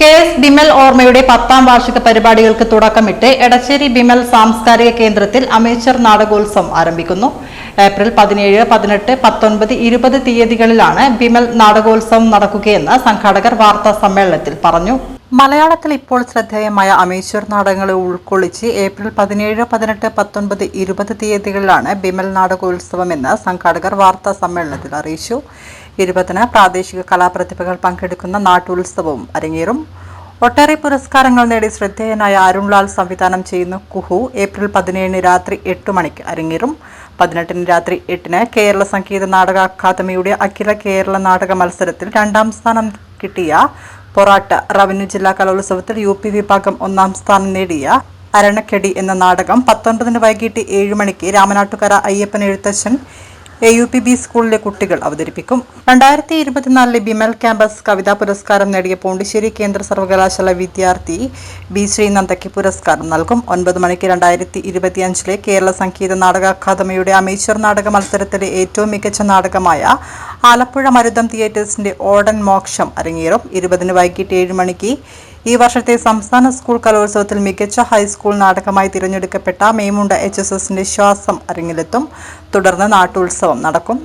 K S Bimal ഓർമ്മയുടെ പത്താം വാർഷിക പരിപാടികൾക്ക് തുടക്കമിട്ട് എടച്ചേരി ബിമൽ സാംസ്കാരിക കേന്ദ്രത്തിൽ അമേച്ചർ നാടകോത്സവം ആരംഭിക്കുന്നു. ഏപ്രിൽ പതിനേഴ് പതിനെട്ട് പത്തൊൻപത് ഇരുപത് തീയതികളിലാണ് ബിമൽ നാടകോത്സവം നടക്കുകയെന്ന് സംഘാടകർ വാർത്താ സമ്മേളനത്തിൽ പറഞ്ഞു. മലയാളത്തിൽ ഇപ്പോൾ ശ്രദ്ധേയമായ അമേശ്വർ നാടകങ്ങളെ ഉൾക്കൊള്ളിച്ച് ഏപ്രിൽ പതിനേഴ് പതിനെട്ട് പത്തൊൻപത് ഇരുപത് തീയതികളിലാണ് ബിമൽ നാടകോത്സവമെന്ന് സംഘാടകർ വാർത്താ സമ്മേളനത്തിൽ അറിയിച്ചു. ഇരുപതിന് പ്രാദേശിക കലാപ്രതിഭകൾ പങ്കെടുക്കുന്ന നാട്ടുത്സവവും അരങ്ങേറും. ഒട്ടേറെ പുരസ്കാരങ്ങൾ നേടി ശ്രദ്ധേയനായ അരുൺലാൽ സംവിധാനം ചെയ്യുന്ന കുഹു ഏപ്രിൽ പതിനേഴിന് രാത്രി എട്ട് മണിക്ക് അരങ്ങേറും. പതിനെട്ടിന് രാത്രി എട്ടിന് കേരള സംഗീത നാടക അക്കാദമിയുടെ അഖില കേരള നാടക മത്സരത്തിൽ രണ്ടാം സ്ഥാനം കിട്ടിയ പൊറാട്ട റവന്യൂ ജില്ലാ കലോത്സവത്തിൽ യു വിഭാഗം ഒന്നാം സ്ഥാനം നേടിയ അരണക്കെടി എന്ന നാടകം പത്തൊൻപതിന് വൈകിട്ട് ഏഴ് മണിക്ക് Ramanattukara Ayyappan Ezhuthachan A U P B സ്കൂളിലെ കുട്ടികൾ അവതരിപ്പിക്കും. രണ്ടായിരത്തി ഇരുപത്തിനാലിലെ ബിമൽ ക്യാമ്പസ് കവിതാ പുരസ്കാരം നേടിയ പോണ്ടിശ്ശേരി കേന്ദ്ര സർവകലാശാല വിദ്യാർത്ഥി ബി ശ്രീനന്ദയ്ക്ക് പുരസ്കാരം നൽകും. ഒൻപത് മണിക്ക് രണ്ടായിരത്തി ഇരുപത്തിയഞ്ചിലെ കേരള സംഗീത നാടക അക്കാദമിയുടെ അമേച്ചർ നാടക മത്സരത്തിലെ ഏറ്റവും മികച്ച നാടകമായ ആലപ്പുഴ മരുതം തിയേറ്റേഴ്സിന്റെ ഓടൻ മോക്ഷം അരങ്ങേറും. ഇരുപതിന് വൈകിട്ട് ഏഴ് മണിക്ക് ഈ വർഷത്തെ സംസ്ഥാന സ്കൂൾ കലോത്സവത്തിൽ മികച്ച ഹൈസ്കൂൾ നാടകമായി തിരഞ്ഞെടുക്കപ്പെട്ട മേമുണ്ട എച്ച് എസ് എസിന്റെ ശ്വാസം അരങ്ങിലെത്തും. തുടർന്ന് നാട്ടുത്സവം നടക്കും.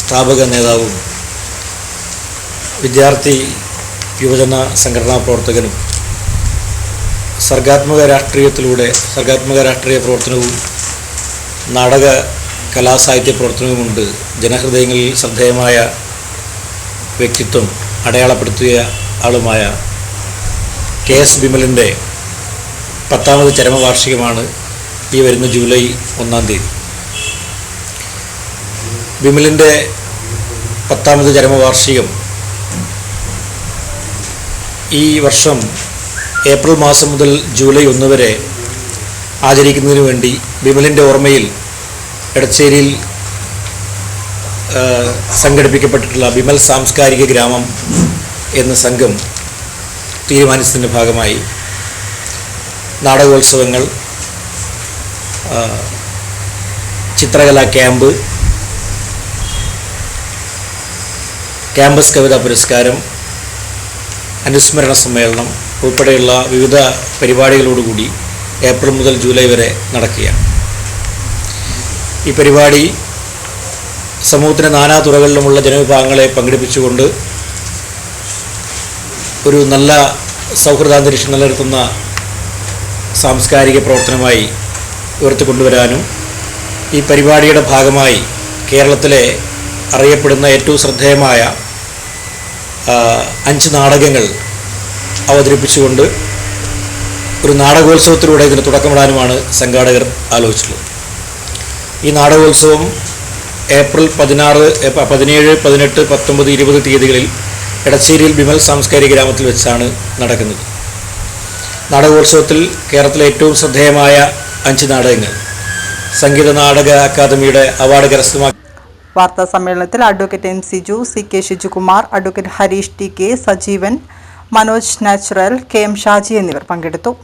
സ്ഥാപക നേതാവും വിദ്യാർത്ഥി യുവജന സംഘടനാ പ്രവർത്തകനും സർഗാത്മക രാഷ്ട്രീയത്തിലൂടെ സർഗാത്മക രാഷ്ട്രീയ പ്രവർത്തനവും നാടക കലാസാഹിത്യ പ്രവർത്തനവും കൊണ്ട് ജനഹൃദയങ്ങളിൽ ശ്രദ്ധേയമായ വ്യക്തിത്വം അടയാളപ്പെടുത്തിയ ആളുമായ കെ എസ് ബിമലിന്റെ പത്താമത് ചരമവാർഷികമാണ് ഈ വരുന്ന ജൂലൈ ഒന്നാം തീയതി. ബിമലിന്റെ പത്താമത് ചരമവാർഷികം ഈ വർഷം ഏപ്രിൽ മാസം മുതൽ ജൂലൈ ഒന്ന് വരെ ആചരിക്കുന്നതിന് വേണ്ടി ബിമലിന്റെ ഓർമ്മയിൽ എടച്ചേരിയിൽ സംഘടിപ്പിക്കപ്പെട്ടിട്ടുള്ള ബിമൽ സാംസ്കാരിക ഗ്രാമം എന്ന സംഘം തീരുമാനിച്ചതിന്റെ ഭാഗമായി നാടകോത്സവങ്ങൾ ചിത്രകലാ ക്യാമ്പ് ക്യാമ്പസ് കവിതാ പുരസ്കാരം അനുസ്മരണ സമ്മേളനം ഉൾപ്പെടെയുള്ള വിവിധ പരിപാടികളോടുകൂടി ഏപ്രിൽ മുതൽ ജൂലൈ വരെ നടക്കുകയാണ്. ഈ പരിപാടി സമൂഹത്തിന്റെ നാനാ തുറകളിലുമുള്ള ജനവിഭാഗങ്ങളെ പങ്കെടുപ്പിച്ചുകൊണ്ട് ഒരു നല്ല സൗഹൃദാന്തരീക്ഷം നിലനിർത്തുന്ന സാംസ്കാരിക പ്രവർത്തനമായി ഉയർത്തിക്കൊണ്ടുവരാനും ഈ പരിപാടിയുടെ ഭാഗമായി കേരളത്തിലെ അറിയപ്പെടുന്ന ഏറ്റവും ശ്രദ്ധേയമായ അഞ്ച് നാടകങ്ങൾ അവതരിപ്പിച്ചുകൊണ്ട് ഒരു നാടകോത്സവത്തിലൂടെ ഇതിന് തുടക്കമിടാനുമാണ് സംഘാടകർ ആലോചിച്ചിട്ടുള്ളത്. ഈ നാടകോത്സവം ഏപ്രിൽ പതിനാറ് പതിനേഴ് പതിനെട്ട് പത്തൊമ്പത് ഇരുപത് തീയതികളിൽ എടച്ചേരിയിൽ വിമൽ സാംസ്കാരിക ഗ്രാമത്തിൽ വെച്ചാണ് നടക്കുന്നത്. നാടകോത്സവത്തിൽ കേരളത്തിലെ ഏറ്റവും ശ്രദ്ധേയമായ അഞ്ച് നാടകങ്ങൾ. സംഗീത നാടക അക്കാദമിയുടെ അവാർഡ് കരസ്ഥമാക്കി വാർത്താ സമ്മേളനത്തിൽ advocate N Siju C K Shijukumar advocate Harish T K Sajeevan Manoj natural K M Shaji എന്നിവർ പങ്കെടുത്തു.